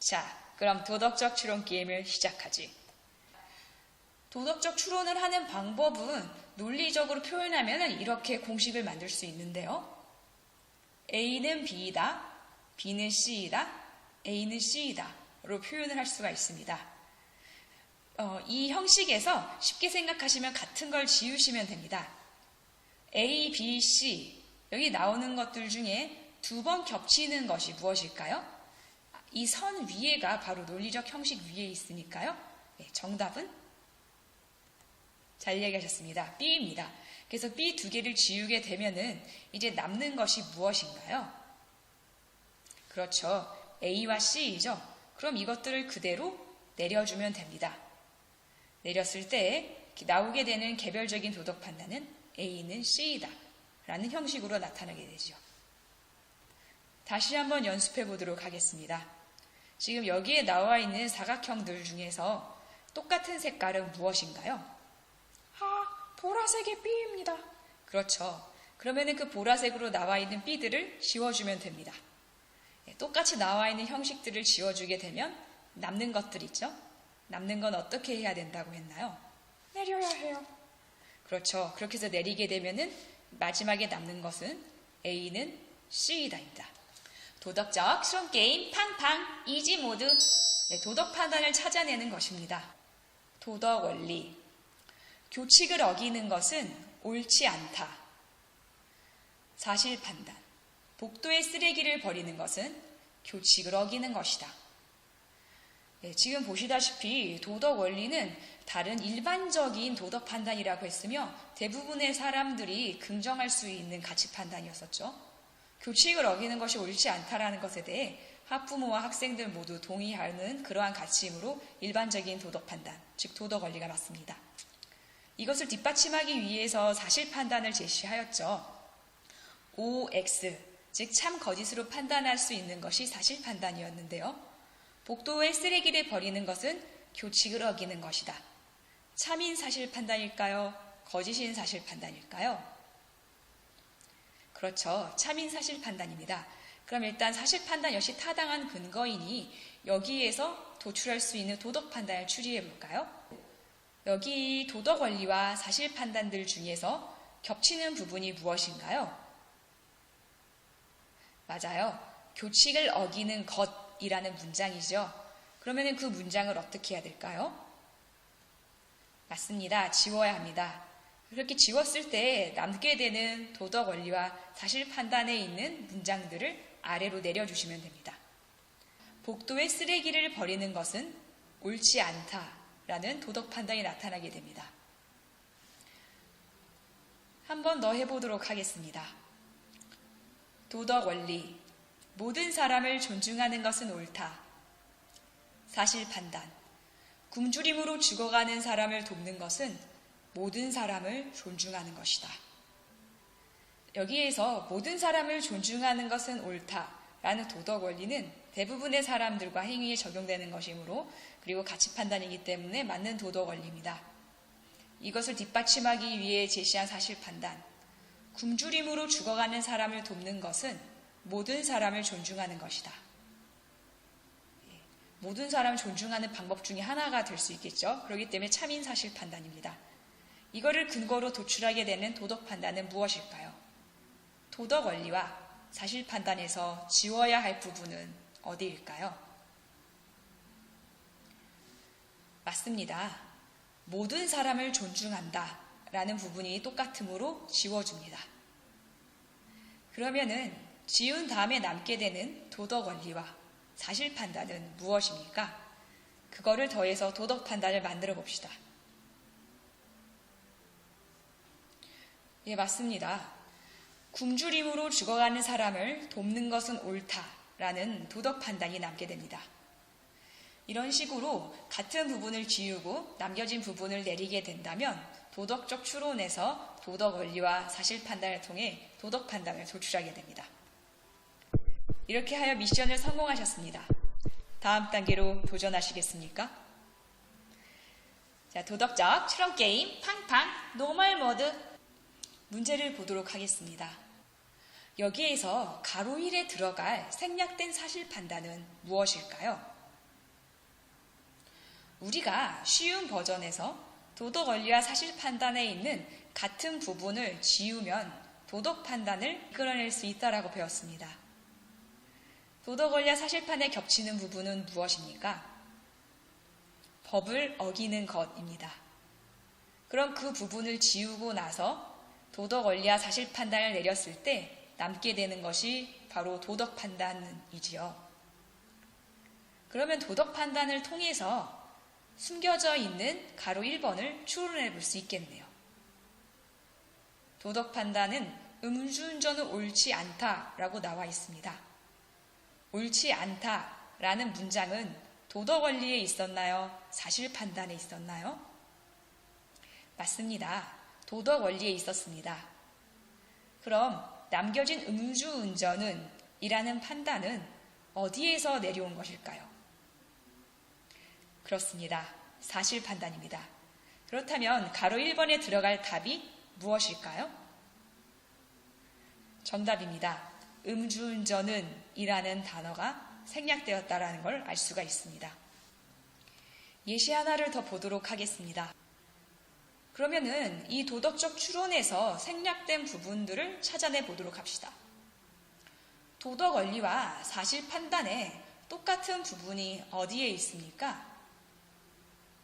자, 그럼 도덕적 추론 게임을 시작하지. 도덕적 추론을 하는 방법은 논리적으로 표현하면 이렇게 공식을 만들 수 있는데요. A는 B이다, B는 C이다, A는 C이다. 로 표현을 할 수가 있습니다. 어, 이 형식에서 쉽게 생각하시면 같은 걸 지우시면 됩니다. A, B, C. 여기 나오는 것들 중에 두 번 겹치는 것이 무엇일까요? 이 선 위에가 바로 논리적 형식 위에 있으니까요. 네, 정답은 잘 이야기하셨습니다. B입니다. 그래서 B 두 개를 지우게 되면은 이제 남는 것이 무엇인가요? 그렇죠. A와 C이죠. 그럼 이것들을 그대로 내려주면 됩니다. 내렸을 때 나오게 되는 개별적인 도덕 판단은 A는 C이다. 라는 형식으로 나타나게 되죠. 다시 한번 연습해 보도록 하겠습니다. 지금 여기에 나와 있는 사각형 들 중에서 똑같은 색깔은 무엇인가요? 아, 보라색의 B입니다. 그렇죠. 그러면은 그 보라색으로 나와 있는 B들을 지워주면 됩니다. 네, 똑같이 나와 있는 형식들을 지워주게 되면 남는 것들 있죠? 남는 건 어떻게 해야 된다고 했나요? 내려야 해요. 그렇죠. 그렇게 해서 내리게 되면은 마지막에 남는 것은 A는 C이다입니다. 도덕적 실험 게임 팡팡 이지 모드 네, 도덕 판단을 찾아내는 것입니다. 도덕 원리 교칙을 어기는 것은 옳지 않다. 사실 판단 복도에 쓰레기를 버리는 것은 교칙을 어기는 것이다. 네, 지금 보시다시피 도덕 원리는 다른 일반적인 도덕 판단이라고 했으며 대부분의 사람들이 긍정할 수 있는 가치 판단이었었죠. 교칙을 어기는 것이 옳지 않다라는 것에 대해 학부모와 학생들 모두 동의하는 그러한 가치이므로 일반적인 도덕 판단, 즉 도덕 원리가 맞습니다. 이것을 뒷받침하기 위해서 사실 판단을 제시하였죠. OX, 즉 참 거짓으로 판단할 수 있는 것이 사실 판단이었는데요. 복도에 쓰레기를 버리는 것은 교칙을 어기는 것이다. 참인 사실 판단일까요? 거짓인 사실 판단일까요? 그렇죠. 참인 사실 판단입니다. 그럼 일단 사실 판단 역시 타당한 근거이니 여기에서 도출할 수 있는 도덕 판단을 추리해 볼까요? 여기 도덕 원리와 사실 판단들 중에서 겹치는 부분이 무엇인가요? 맞아요. 교칙을 어기는 것이라는 문장이죠. 그러면 그 문장을 어떻게 해야 될까요? 맞습니다. 지워야 합니다. 그렇게 지웠을 때 남게 되는 도덕 원리와 사실 판단에 있는 문장들을 아래로 내려주시면 됩니다. 복도에 쓰레기를 버리는 것은 옳지 않다라는 도덕 판단이 나타나게 됩니다. 한번 더 해보도록 하겠습니다. 도덕 원리. 모든 사람을 존중하는 것은 옳다. 사실 판단. 굶주림으로 죽어가는 사람을 돕는 것은 모든 사람을 존중하는 것이다. 여기에서 모든 사람을 존중하는 것은 옳다라는 도덕 원리는 대부분의 사람들과 행위에 적용되는 것이므로 그리고 가치 판단이기 때문에 맞는 도덕 원리입니다. 이것을 뒷받침하기 위해 제시한 사실 판단. 굶주림으로 죽어가는 사람을 돕는 것은 모든 사람을 존중하는 것이다. 예, 모든 사람을 존중하는 방법 중에 하나가 될 수 있겠죠. 그렇기 때문에 참인 사실 판단입니다. 이거를 근거로 도출하게 되는 도덕 판단은 무엇일까요? 도덕 원리와 사실 판단에서 지워야 할 부분은 어디일까요? 맞습니다. 모든 사람을 존중한다 라는 부분이 똑같으므로 지워줍니다. 그러면은 지운 다음에 남게 되는 도덕 원리와 사실 판단은 무엇입니까? 그거를 더해서 도덕 판단을 만들어 봅시다. 예, 맞습니다. 굶주림으로 죽어가는 사람을 돕는 것은 옳다라는 도덕 판단이 남게 됩니다. 이런 식으로 같은 부분을 지우고 남겨진 부분을 내리게 된다면 도덕적 추론에서 도덕 원리와 사실 판단을 통해 도덕 판단을 도출하게 됩니다. 이렇게 하여 미션을 성공하셨습니다. 다음 단계로 도전하시겠습니까? 자, 도덕적 추론 게임 팡팡 노멀 모드 문제를 보도록 하겠습니다. 여기에서 가로 1에 들어갈 생략된 사실 판단은 무엇일까요? 우리가 쉬운 버전에서 도덕 원리와 사실 판단에 있는 같은 부분을 지우면 도덕 판단을 이끌어낼 수 있다라고 배웠습니다. 도덕 원리와 사실판에 겹치는 부분은 무엇입니까? 법을 어기는 것입니다. 그럼 그 부분을 지우고 나서 도덕 원리와 사실 판단을 내렸을 때 남게 되는 것이 바로 도덕 판단이지요. 그러면 도덕 판단을 통해서 숨겨져 있는 가로 1번을 추론해 볼 수 있겠네요. 도덕 판단은 음주운전은 옳지 않다라고 나와 있습니다. 옳지 않다라는 문장은 도덕 원리에 있었나요? 사실 판단에 있었나요? 맞습니다. 도덕 원리에 있었습니다. 그럼 남겨진 음주운전은 이라는 판단은 어디에서 내려온 것일까요? 그렇습니다. 사실 판단입니다. 그렇다면 가로 1번에 들어갈 답이 무엇일까요? 정답입니다. 음주운전은 이라는 단어가 생략되었다라는 걸 알 수가 있습니다. 예시 하나를 더 보도록 하겠습니다. 그러면은 이 도덕적 추론에서 생략된 부분들을 찾아내 보도록 합시다. 도덕 원리와 사실 판단에 똑같은 부분이 어디에 있습니까?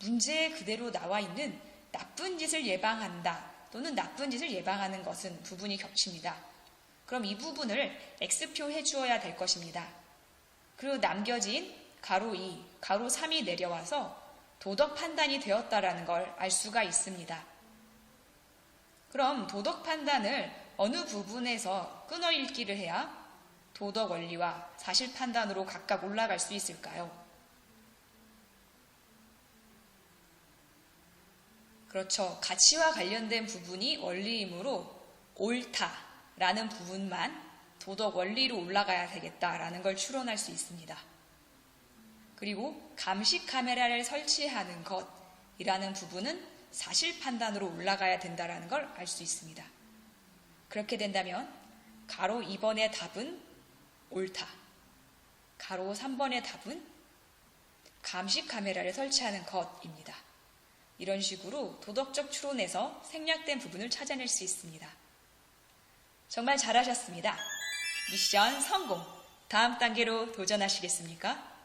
문제에 그대로 나와 있는 나쁜 짓을 예방한다 또는 나쁜 짓을 예방하는 것은 부분이 겹칩니다. 그럼 이 부분을 X표 해주어야 될 것입니다. 그리고 남겨진 가로 2, 가로 3이 내려와서 도덕 판단이 되었다라는 걸 알 수가 있습니다. 그럼 도덕 판단을 어느 부분에서 끊어 읽기를 해야 도덕 원리와 사실 판단으로 각각 올라갈 수 있을까요? 그렇죠. 가치와 관련된 부분이 원리이므로 옳다라는 부분만 도덕 원리로 올라가야 되겠다라는 걸 추론할 수 있습니다. 그리고 감시 카메라를 설치하는 것이라는 부분은 사실 판단으로 올라가야 된다라는 걸 알 수 있습니다. 그렇게 된다면 가로 2번의 답은 옳다. 가로 3번의 답은 감시 카메라를 설치하는 것입니다. 이런 식으로 도덕적 추론에서 생략된 부분을 찾아낼 수 있습니다. 정말 잘하셨습니다. 미션 성공! 다음 단계로 도전하시겠습니까?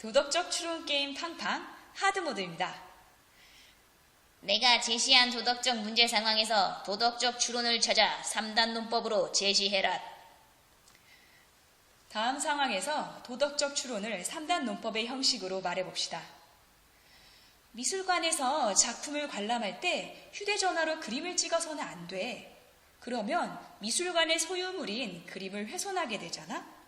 예, 도덕적 추론 게임 팡팡 하드 모드입니다. 내가 제시한 도덕적 문제 상황에서 도덕적 추론을 찾아 3단 논법으로 제시해라. 다음 상황에서 도덕적 추론을 3단 논법의 형식으로 말해봅시다. 미술관에서 작품을 관람할 때 휴대전화로 그림을 찍어서는 안 돼. 그러면 미술관의 소유물인 그림을 훼손하게 되잖아?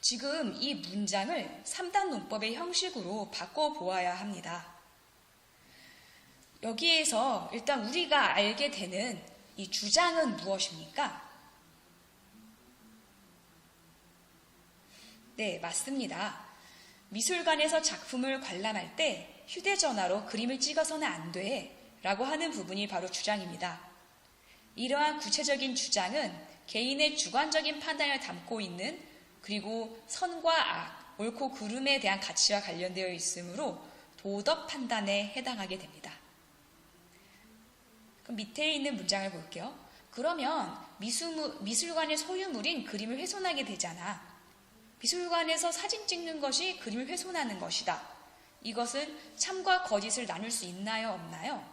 지금 이 문장을 3단 논법의 형식으로 바꿔보아야 합니다. 여기에서 일단 우리가 알게 되는 이 주장은 무엇입니까? 네, 맞습니다. 미술관에서 작품을 관람할 때 휴대전화로 그림을 찍어서는 안 돼. 라고 하는 부분이 바로 주장입니다. 이러한 구체적인 주장은 개인의 주관적인 판단을 담고 있는 그리고 선과 악, 옳고 그름에 대한 가치와 관련되어 있으므로 도덕 판단에 해당하게 됩니다. 그럼 밑에 있는 문장을 볼게요. 그러면 미술, 미술관의 소유물인 그림을 훼손하게 되잖아. 미술관에서 사진 찍는 것이 그림을 훼손하는 것이다. 이것은 참과 거짓을 나눌 수 있나요, 없나요?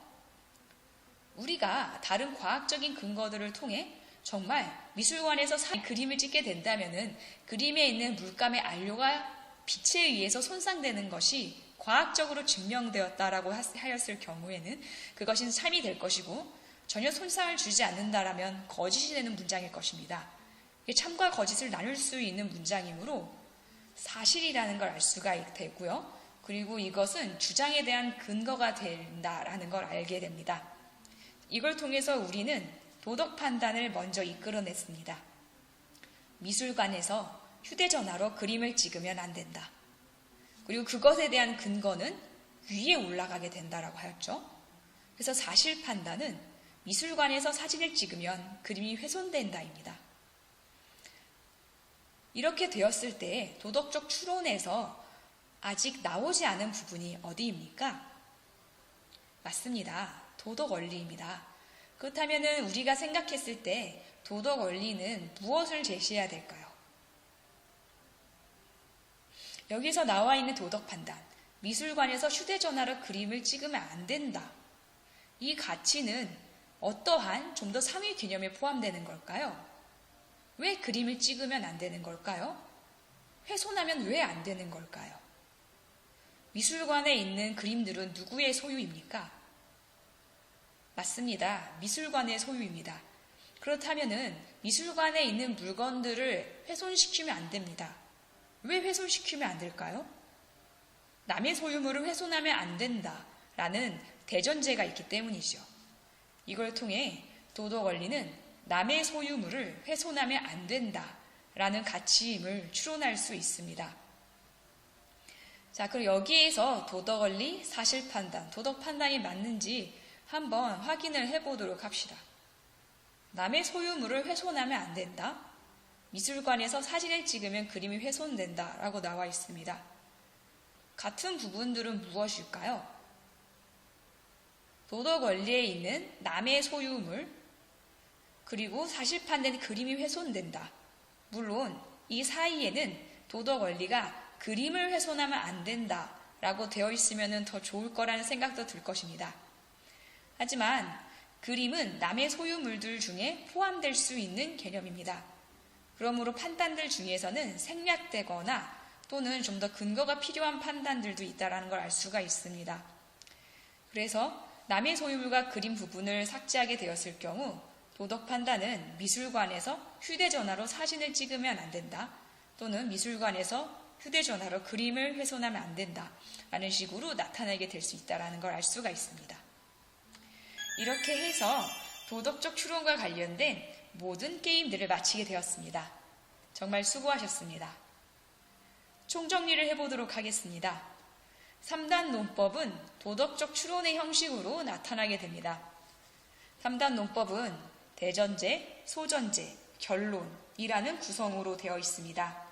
우리가 다른 과학적인 근거들을 통해 정말 미술관에서 사, 그림을 찍게 된다면 그림에 있는 물감의 안료가 빛에 의해서 손상되는 것이 과학적으로 증명되었다라고 하였을 경우에는 그것은 참이 될 것이고 전혀 손상을 주지 않는다라면 거짓이 되는 문장일 것입니다. 참과 거짓을 나눌 수 있는 문장이므로 사실이라는 걸 알 수가 되고요. 그리고 이것은 주장에 대한 근거가 된다라는 걸 알게 됩니다. 이걸 통해서 우리는 도덕 판단을 먼저 이끌어냈습니다. 미술관에서 휴대전화로 그림을 찍으면 안 된다. 그리고 그것에 대한 근거는 위에 올라가게 된다라고 하였죠. 그래서 사실 판단은 미술관에서 사진을 찍으면 그림이 훼손된다입니다. 이렇게 되었을 때 도덕적 추론에서 아직 나오지 않은 부분이 어디입니까? 맞습니다. 도덕 원리입니다. 그렇다면 우리가 생각했을 때 도덕 원리는 무엇을 제시해야 될까요? 여기서 나와 있는 도덕 판단, 미술관에서 휴대전화로 그림을 찍으면 안 된다. 이 가치는 어떠한 좀 더 상위 개념에 포함되는 걸까요? 왜 그림을 찍으면 안 되는 걸까요? 훼손하면 왜 안 되는 걸까요? 미술관에 있는 그림들은 누구의 소유입니까? 맞습니다. 미술관의 소유입니다. 그렇다면은 미술관에 있는 물건들을 훼손시키면 안 됩니다. 왜 훼손시키면 안 될까요? 남의 소유물을 훼손하면 안 된다라는 대전제가 있기 때문이죠. 이걸 통해 도덕 원리는 남의 소유물을 훼손하면 안 된다라는 가치임을 추론할 수 있습니다. 자, 그럼 여기에서 도덕 원리, 사실 판단, 도덕 판단이 맞는지 한번 확인을 해보도록 합시다. 남의 소유물을 훼손하면 안 된다. 미술관에서 사진을 찍으면 그림이 훼손된다. 라고 나와 있습니다. 같은 부분들은 무엇일까요? 도덕 원리에 있는 남의 소유물, 그리고 사실 판단의 그림이 훼손된다. 물론 이 사이에는 도덕 원리가 그림을 훼손하면 안 된다. 라고 되어 있으면 더 좋을 거라는 생각도 들 것입니다. 하지만 그림은 남의 소유물들 중에 포함될 수 있는 개념입니다. 그러므로 판단들 중에서는 생략되거나 또는 좀 더 근거가 필요한 판단들도 있다는 걸 알 수가 있습니다. 그래서 남의 소유물과 그림 부분을 삭제하게 되었을 경우 도덕 판단은 미술관에서 휴대전화로 사진을 찍으면 안 된다. 또는 미술관에서 휴대전화로 그림을 훼손하면 안 된다. 라는 식으로 나타나게 될 수 있다는 걸 알 수가 있습니다. 이렇게 해서 도덕적 추론과 관련된 모든 게임들을 마치게 되었습니다. 정말 수고하셨습니다. 총정리를 해보도록 하겠습니다. 3단 논법은 도덕적 추론의 형식으로 나타나게 됩니다. 3단 논법은 대전제, 소전제, 결론이라는 구성으로 되어 있습니다.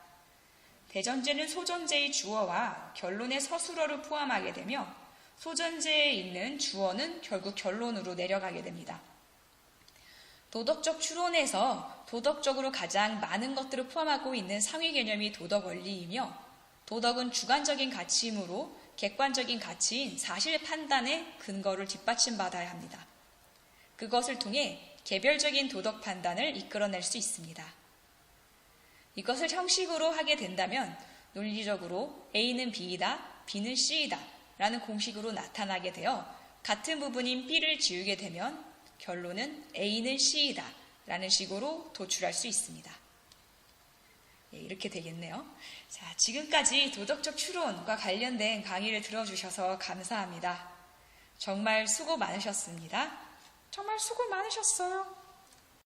대전제는 소전제의 주어와 결론의 서술어를 포함하게 되며 소전제에 있는 주어는 결국 결론으로 내려가게 됩니다. 도덕적 추론에서 도덕적으로 가장 많은 것들을 포함하고 있는 상위 개념이 도덕 원리이며 도덕은 주관적인 가치이므로 객관적인 가치인 사실 판단의 근거를 뒷받침받아야 합니다. 그것을 통해 개별적인 도덕 판단을 이끌어낼 수 있습니다. 이것을 형식으로 하게 된다면 논리적으로 A는 B이다, B는 C이다 라는 공식으로 나타나게 되어 같은 부분인 B를 지우게 되면 결론은 A는 C이다 라는 식으로 도출할 수 있습니다. 예, 이렇게 되겠네요. 자, 지금까지 도덕적 추론과 관련된 강의를 들어주셔서 감사합니다. 정말 수고 많으셨습니다. 정말 수고 많으셨어요.